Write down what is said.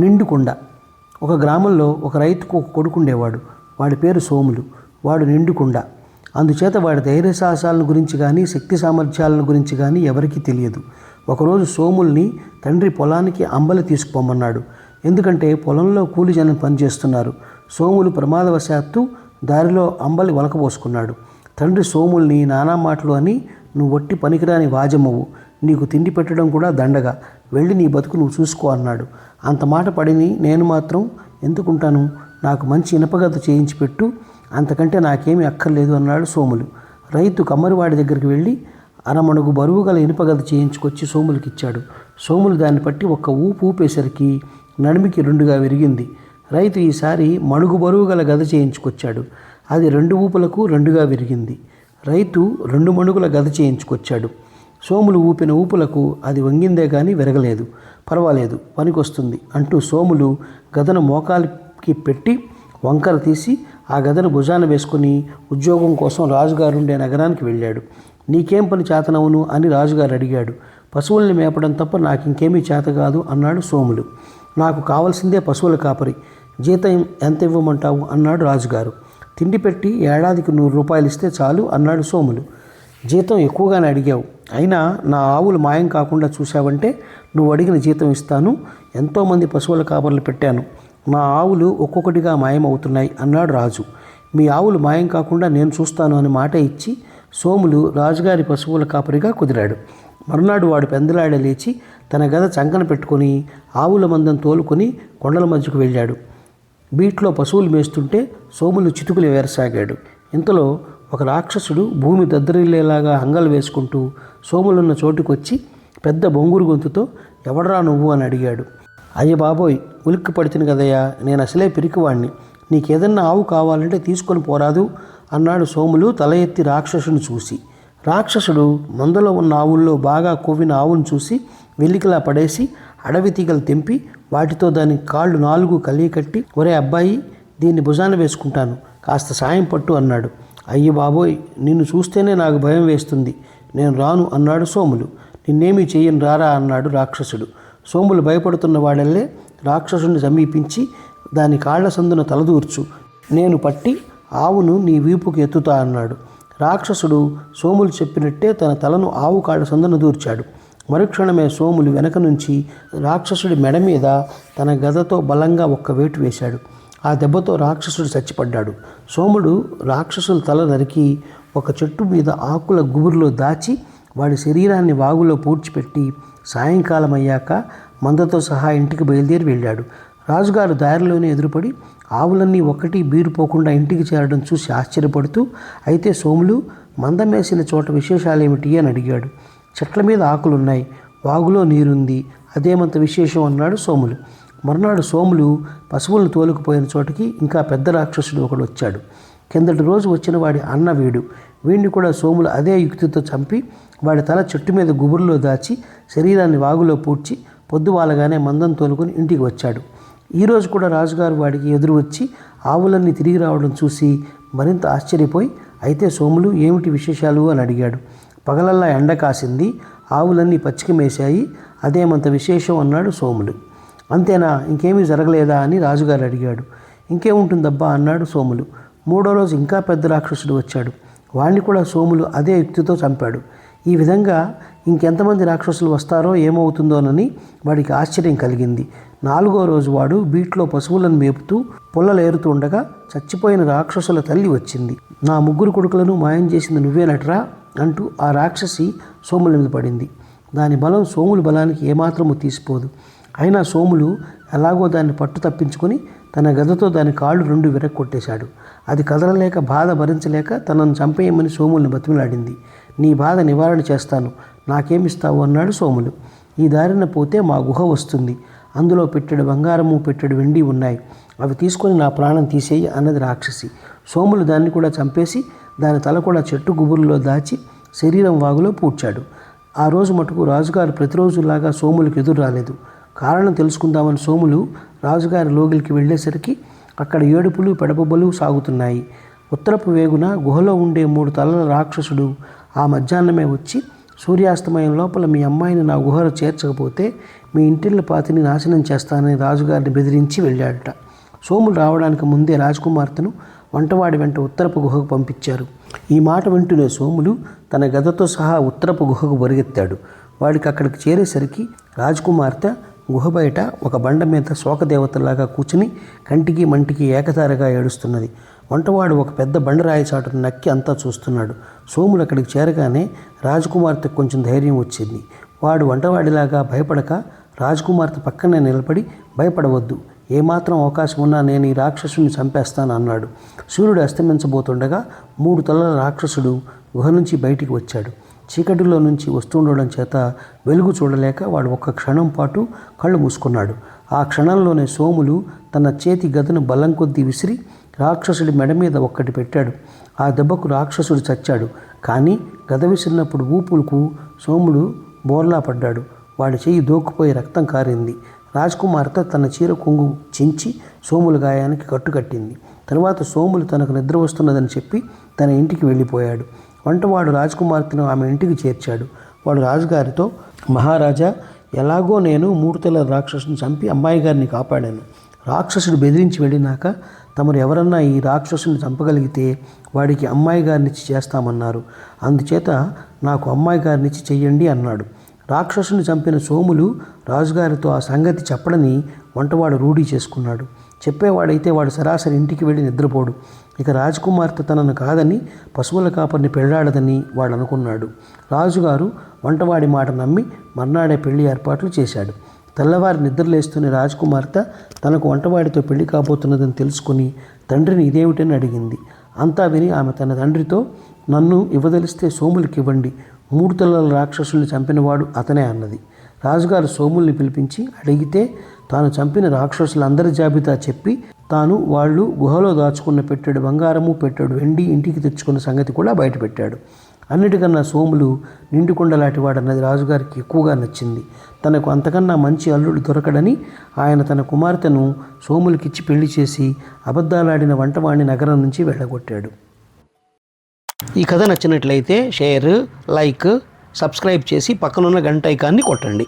నిండుకొండ. ఒక గ్రామంలో ఒక రైతుకు ఒక కొడుకుండేవాడు. వాడి పేరు సోములు. వాడు నిండుకుండ. అందుచేత వాడి ధైర్య సాహసాలను గురించి కానీ శక్తి సామర్థ్యాలను గురించి కానీ ఎవరికీ తెలియదు. ఒకరోజు సోముల్ని తండ్రి పొలానికి అంబలి తీసుకుపోమన్నాడు. ఎందుకంటే పొలంలో కూలి జనం పనిచేస్తున్నారు. సోములు ప్రమాదవశాత్తు దారిలో అంబలి వలకబోసుకున్నాడు తండ్రి సోముల్ని నానా మాటలు అని నువ్వు ఒట్టి పనికిరాని వాజమ్మవు. నీకు తిండి పెట్టడం కూడా దండగా. వెళ్ళి నీ బతుకు నువ్వు చూసుకో అన్నాడు. అంత మాట పడిని నేను మాత్రం ఎందుకుంటాను? నాకు మంచి ఇనపగత చేయించి పెట్టు. అంతకంటే నాకేమీ అక్కర్లేదు అన్నాడు సోములు. రైతు కమ్మరివాడి దగ్గరికి వెళ్ళి అరమణుగు బరువు గల ఇనుపగద చేయించుకొచ్చి సోములకి ఇచ్చాడు సోములు దాన్ని పట్టి ఒక్క ఊపు ఊపేసరికి నడిమికి రెండుగా విరిగింది. రైతు ఈసారి మణుగు బరువు గల గద చేయించుకొచ్చాడు. అది రెండు ఊపులకు రెండుగా విరిగింది. రైతు రెండు మణుగుల గద చేయించుకొచ్చాడు. సోములు ఊపిన ఊపులకు అది వంగిందే కానీ విరగలేదు. పర్వాలేదు పనికొస్తుంది అంటూ సోములు గదను మోకాలికి పెట్టి వంకర తీసి ఆ గదను భుజాన వేసుకుని ఉద్యోగం కోసం రాజుగారుండే నగరానికి వెళ్ళాడు. నీకేం పని చేతనవును అని రాజుగారు అడిగాడు. పశువుల్ని మేపడం తప్ప నాకు ఇంకేమీ చేత కాదు అన్నాడు సోములు. నాకు కావలసిందే పశువుల కాపరి. జీతం ఎంత ఇవ్వమంటావు? అన్నాడు రాజుగారు. తిండి పెట్టి ఏడాదికి నూరు రూపాయలు ఇస్తే చాలు అన్నాడు సోములు. జీతం ఎక్కువగానే అడిగావు. అయినా నా ఆవులు మాయం కాకుండా చూశావంటే నువ్వు అడిగిన జీతం ఇస్తాను. ఎంతోమంది పశువుల కాపర్లు పెట్టాను. నా ఆవులు ఒక్కొక్కటిగా మాయమవుతున్నాయి అన్నాడు రాజు. మీ ఆవులు మాయం కాకుండా నేను చూస్తాను అని మాట ఇచ్చి సోములు రాజుగారి పశువుల కాపరిగా కుదిరాడు. మరునాడు వాడు పెందలాడ లేచి తన గద చంకన పెట్టుకొని ఆవుల మందం తోలుకొని కొండల మధ్యకు వెళ్ళాడు. బీట్లో పశువులు మేస్తుంటే సోములు చితుకులు వేరసాగాడు. ఇంతలో ఒక రాక్షసుడు భూమి దద్దరిల్లేలాగా హంగలు వేసుకుంటూ సోములున్న చోటుకొచ్చి పెద్ద బొంగురు గొంతుతో ఎవడరా నువ్వు? అని అడిగాడు. అయ్య బాబోయ్ ఉలిక్కి పడితిని కదయ్యా నేను అసలే పిరికివాణ్ణి. నీకేదన్నా ఆవు కావాలంటే తీసుకొని పోరాదు అన్నాడు సోములు తల ఎత్తి రాక్షసుని చూసి. రాక్షసుడు మందలో ఉన్న ఆవుల్లో బాగా కొవ్విన ఆవును చూసి వెల్లికిలా పడేసి అడవి తీగలు తెంపి వాటితో దాని కాళ్ళు నాలుగు కలియకట్టి ఒరే అబ్బాయి దీన్ని భుజాన వేసుకుంటాను కాస్త సాయం పట్టు అన్నాడు. అయ్యి బాబోయ్ నిన్ను చూస్తేనే నాకు భయం వేస్తుంది. నేను రాను అన్నాడు సోములు. నిన్నేమీ చెయ్యను రారా అన్నాడు రాక్షసుడు. సోములు భయపడుతున్న వాడల్లే రాక్షసుని సమీపించి దాని కాళ్ళ సందున తలదూర్చు. నేను పట్టి ఆవును నీ వీపుకి ఎత్తుతా అన్నాడు. రాక్షసుడు సోములు చెప్పినట్టే తన తలను ఆవు కాళ్ళ సందున దూర్చాడు. మరుక్షణమే సోములు వెనక నుంచి రాక్షసుడి మెడ మీద తన గదతో బలంగా ఒక్క వేటు వేశాడు. ఆ దెబ్బతో రాక్షసుడు చచ్చిపడ్డాడు. సోముడు రాక్షసుల తల నరికి ఒక చెట్టు మీద ఆకుల గుబురులో దాచి వాడి శరీరాన్ని వాగులో పూడ్చిపెట్టి సాయంకాలం అయ్యాక మందతో సహా ఇంటికి బయలుదేరి వెళ్ళాడు. రాజుగారు దారిలోనే ఎదురుపడి ఆవులన్నీ ఒకటి బీరుపోకుండా ఇంటికి చేరడం చూసి ఆశ్చర్యపడుతూ అయితే సోములు మందమేసిన చోట విశేషాలేమిటి? అని అడిగాడు. చెట్ల మీద ఆకులున్నాయి వాగులో నీరుంది అదేమంత విశేషం? అన్నాడు సోములు. మర్నాడు సోములు పశువులను తోలుకుపోయిన చోటికి ఇంకా పెద్ద రాక్షసుడు ఒకడు వచ్చాడు. కిందటి రోజు వచ్చిన వాడి అన్న వీడు. వీడిని కూడా సోములు అదే యుక్తితో చంపి వాడి తల చెట్టు మీద గుబురులో దాచి శరీరాన్ని వాగులో పూడ్చి పొద్దువాలగానే మందం తోలుకొని ఇంటికి వచ్చాడు. ఈరోజు కూడా రాజుగారు వాడికి ఎదురు వచ్చి ఆవులన్నీ తిరిగి రావడం చూసి మరింత ఆశ్చర్యపోయి అయితే సోములు ఏమిటి విశేషాలు? అని అడిగాడు. పగలల్లా ఎండ కాసింది ఆవులన్నీ పచ్చిక మేశాయి అదేమంత విశేషం? అన్నాడు సోములు. అంతేనా? ఇంకేమీ జరగలేదా అని రాజుగారు అడిగాడు. ఇంకేముంటుందబ్బా? అన్నాడు సోములు. మూడో రోజు ఇంకా పెద్ద రాక్షసుడు వచ్చాడు. వాణ్ణి కూడా సోములు అదే యుక్తితో చంపాడు. ఈ విధంగా ఇంకెంతమంది రాక్షసులు వస్తారో ఏమవుతుందోనని వాడికి ఆశ్చర్యం కలిగింది. నాలుగో రోజు వాడు బీట్లో పశువులను మేపుతూ పుల్లలు ఉండగా చచ్చిపోయిన రాక్షసుల తల్లి వచ్చింది. నా ముగ్గురు కొడుకులను మాయం చేసింది నువ్వేనట్రా? అంటూ ఆ రాక్షసి సోముల మీద పడింది. దాని బలం సోముల బలానికి ఏమాత్రము తీసిపోదు. అయినా సోములు ఎలాగో దాన్ని పట్టు తప్పించుకొని తన గదతో దాని కాళ్ళు రెండు విరక్కొట్టేశాడు అది కదలలేక బాధ భరించలేక తనను చంపేయమని సోముల్ని బతిమిలాడింది. నీ బాధ నివారణ చేస్తాను. నాకేమిస్తావు? అన్నాడు సోములు. ఈ దారిన పోతే మా గుహ వస్తుంది. అందులో పెట్టెడు బంగారము పెట్టెడు వెండి ఉన్నాయి. అవి తీసుకొని నా ప్రాణం తీసేయి అన్నది రాక్షసి. సోములు దాన్ని కూడా చంపేసి దాని తల కూడా చెట్టు గుబురులో దాచి శరీరం వాగులో పూడ్చాడు. ఆ రోజు మటుకు రాజుగారు ప్రతిరోజులాగా సోములకు ఎదురు రాలేదు. కారణం తెలుసుకుందామని సోములు రాజుగారి లోగిలికి వెళ్ళేసరికి అక్కడ ఏడుపులు పెడపబలు సాగుతున్నాయి. ఉత్తరపు వేగున గుహలో ఉండే మూడు తలల రాక్షసుడు ఆ మధ్యాహ్నమే వచ్చి సూర్యాస్తమయం లోపల మీ అమ్మాయిని నా గుహలో చేర్చకపోతే మీ ఇంటిళ్ళ పాతిని నాశనం చేస్తానని రాజుగారిని బెదిరించి వెళ్ళాడట. సోములు రావడానికి ముందే రాజకుమార్తెను వంటవాడి వెంట ఉత్తరపు గుహకు పంపించారు. ఈ మాట వింటూనే సోములు తన గదతో సహా ఉత్తరపు గుహకు పరిగెత్తాడు వాడికి అక్కడికి చేరేసరికి రాజకుమార్తె గుహ బయట ఒక బండ మీద శోకదేవతలాగా కూర్చుని కంటికి మంటికి ఏకతారగా ఏడుస్తున్నది. వంటవాడు ఒక పెద్ద బండరాయి చాటును నక్కి అంతా చూస్తున్నాడు. సోములు అక్కడికి చేరగానే రాజకుమార్తెకు కొంచెం ధైర్యం వచ్చింది. వాడు వంటవాడిలాగా భయపడక రాజకుమార్తె పక్కనే నిలబడి భయపడవద్దు. ఏమాత్రం అవకాశం ఉన్నా నేను ఈ రాక్షసుని చంపేస్తాను అన్నాడు. సూర్యుడు అస్తమించబోతుండగా మూడు తలల రాక్షసుడు గుహ నుంచి బయటికి వచ్చాడు. చీకటిలో నుంచి వస్తుండడం చేత వెలుగు చూడలేక వాడు ఒక్క క్షణం పాటు కళ్ళు మూసుకున్నాడు. ఆ క్షణంలోనే సోములు తన చేతి గదను బలం కొద్దీ విసిరి రాక్షసుడి మెడ మీద ఒక్కటి పెట్టాడు. ఆ దెబ్బకు రాక్షసుడు చచ్చాడు. కానీ గద విసిరినప్పుడు ఊపులకు సోముడు బోర్లా పడ్డాడు. వాడి చేయి దోక్కుపోయి రక్తం కారింది. రాజకుమార్తె తన చీర కొంగు చించి సోముల గాయానికి కట్టుకట్టింది. తర్వాత సోములు తనకు నిద్ర వస్తున్నదని చెప్పి తన ఇంటికి వెళ్ళిపోయాడు. వంటవాడు రాజకుమార్తెను ఆమె ఇంటికి చేర్చాడు. వాడు రాజుగారితో మహారాజా ఎలాగో నేను మూడు తెల్ల రాక్షసుని చంపి అమ్మాయి గారిని కాపాడాను. రాక్షసుడు బెదిరించి వెళ్ళినాక తమరు ఎవరన్నా ఈ రాక్షసుని చంపగలిగితే వాడికి అమ్మాయి గారినిచ్చి చేస్తామన్నారు. అందుచేత నాకు అమ్మాయి గారినిచ్చి చెయ్యండి అన్నాడు. రాక్షసుని చంపిన సోములు రాజుగారితో ఆ సంగతి చెప్పడని వంటవాడు రూఢీ చేసుకున్నాడు. చెప్పేవాడైతే వాడు సరాసరి ఇంటికి వెళ్ళి నిద్రపోడు. ఇక రాజకుమార్తె తనను కాదని పశువుల కాపరిని పెళ్ళాడదని వాడు అనుకున్నాడు రాజుగారు వంటవాడి మాట నమ్మి మర్నాడే పెళ్ళి ఏర్పాట్లు చేశాడు. తెల్లవారి నిద్రలేస్తున్న రాజకుమార్తె తనకు వంటవాడితో పెళ్ళి కాబోతున్నదని తెలుసుకుని తండ్రిని ఇదేమిటని అడిగింది. అంతా విని ఆమె తన తండ్రితో నన్ను ఇవ్వదలిస్తే సోములకి ఇవ్వండి మూడు తెల్లల రాక్షసుల్ని చంపినవాడు అతనే అన్నది. రాజుగారు సోముల్ని పిలిపించి అడిగితే తాను చంపిన రాక్షసులందరి జాబితా చెప్పి తాను వాళ్ళు గుహలో దాచుకున్న పెట్టాడు బంగారము పెట్టాడు వెండి ఇంటికి తెచ్చుకున్న సంగతి కూడా బయటపెట్టాడు అన్నిటికన్నా సోములు నిండుకొండలాంటి వాడన్నది రాజుగారికి ఎక్కువగా నచ్చింది. తనకు అంతకన్నా మంచి అల్లుడు దొరకడని ఆయన తన కుమార్తెను సోములకిచ్చి పెళ్ళి చేసి అబద్ధాలాడిన వంటవాణి నగరం నుంచి వెళ్ళగొట్టాడు. ఈ కథ నచ్చినట్లయితే షేర్ లైక్ సబ్స్క్రైబ్ చేసి పక్కనున్న గంట ఐకాన్ని కొట్టండి.